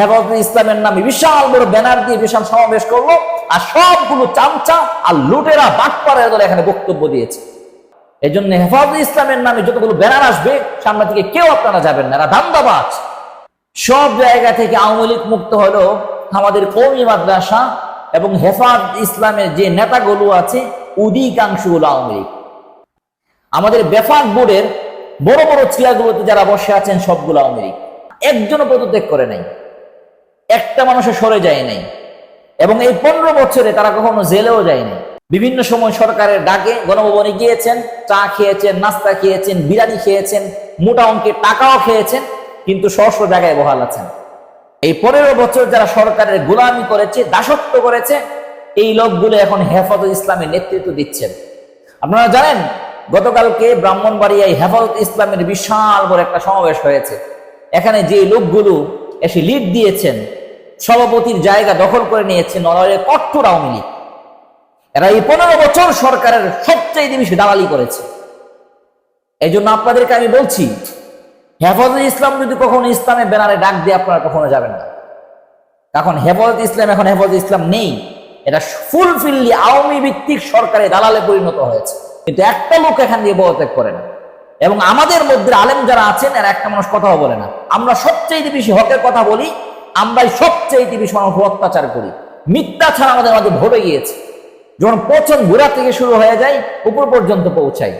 হেফাজত ইসলামের নামে বিশাল বড় ব্যানার দিয়ে বিশাল সমাবেশ করল আর সবগুলো চামচা আর লুটেরা বাটপাড়া দলে এখানে বক্তব্য দিয়েছে। এই জন্য হেফাজত ইসলামের নামে যতগুলো ব্যানার আসবে, সামনে থেকে কেউ আপনারা যাবেন না, এরা ধান্দাবাজ। সব জায়গা থেকে আওয়ামী লীগ মুক্ত হলো আমাদের কৌমি মাদ্রাসা এবং হেফাজ ইসলামের যে নেতাগুলো আছে, অধিকাংশগুলো আওয়ামী লীগ। আমাদের বেফাক বোর্ডের বড় বড় চেয়ারগুলোতে যারা বসে আছেন, সবগুলো আওয়ামী লীগ। একজনও পদত্যাগ করে নাই। একটা মানুষও সরে যায় নাই। এবং এই পনেরো বছরে তারা কখনো জেলেও যায় নাই। বিভিন্ন সময় সরকারের ডাকে গণভবনে গিয়েছেন, চা খেয়েছেন, নাস্তা খেয়েছেন, বিরিয়ানি খেয়েছেন, মোটা অঙ্কের টাকাও খেয়েছেন, কিন্তু সহস্র জায়গায় বহাল আছেন। এই পনেরো বছর যারা সরকারের গোলামি করেছে, দাসত্ব করেছে, এই লোকগুলো এখন হেফাজত ইসলামের নেতৃত্ব দিচ্ছেন। আপনারা জানেন, গতকালকে ব্রাহ্মণবাড়িয়ায় হেফাজত ইসলামের বিশাল বড় একটা সমাবেশ হয়েছে। এখানে যে লোকগুলো এসে লিড দিয়েছেন সভাপতির জায়গা দখল করে নিয়েছে নরওয়ের কঠোর আওয়ামী লীগ। এরা এই পনেরো বছর সরকারের সবচেয়ে বেশি দালালি করেছে। এই জন্য আপনাদেরকে আমি বলছি, হেফাজত ইসলাম যদি কখনো ইসলামের ব্যানারে ডাক দিয়ে আপনারা কখনো যাবেন না। এখন হেফাজত ইসলাম এখন হেফাজত ইসলাম নেই। এটা ফুলফিল্লি আওয়ামী ভিত্তিক সরকারে দালালে পরিণত হয়েছে। কিন্তু একটা লোক এখান দিয়ে পদত্যাগ করে না। এবং আমাদের মধ্যে আলেম যারা আছেন, এরা একটা মানুষ কথাও বলে না। আমরা সবচেয়ে বেশি হকের কথা বলি আমরাই সবচেয়ে বেশি মানুষ অত্যাচার করি। মিথ্যা ছাড়া আমাদের মাঝে ভরে গিয়েছে। যখন পচন ঘোরা থেকে শুরু হয়ে যায়, উপর পর্যন্ত পৌঁছায়।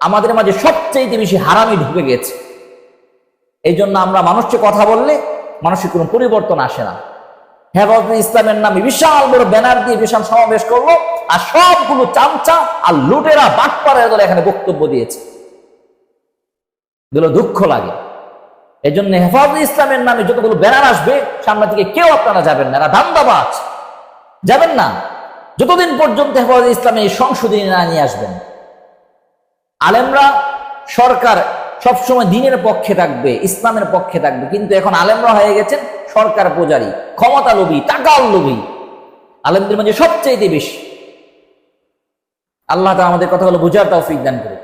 আমাদের মাঝে সবচেয়ে বেশি হারামি ঢুকে গেছে এই জন্য আমরা মানুষকে কথা বললে মানুষের কোনো পরিবর্তন আসে না। হেফাজত ইসলামের নামে বিশাল বড় ব্যানার দিয়ে বিশাল সমাবেশ করল আর সবগুলো চামচা আর লুটেরা বাটপাড়া এখানে বক্তব্য দিয়েছে। দুঃখ লাগে। এই জন্য হেফাজত ইসলামের নামে যতগুলো ব্যানার আসবে, সামনে থেকে কেউ আপনারা যাবেন না, এরা ধান্দাবাজ। যাবেন না। যতদিন পর্যন্ত হেফাজত ইসলামে এই সংশোধনী না নিয়ে আসবেন। আলেমরা সরকার সবসময় দিনের পক্ষে থাকবে, ইসলামের পক্ষে থাকবে, কিন্তু এখন আলেমরা হয়ে গেছেন সরকার পূজারী, ক্ষমতা লোভী, টাকার লোভী। আলেমদের মাঝে সবচেয়ে বেশি। আল্লাহ তা আমাদের কথাগুলো বোঝার তৌফিক দান করে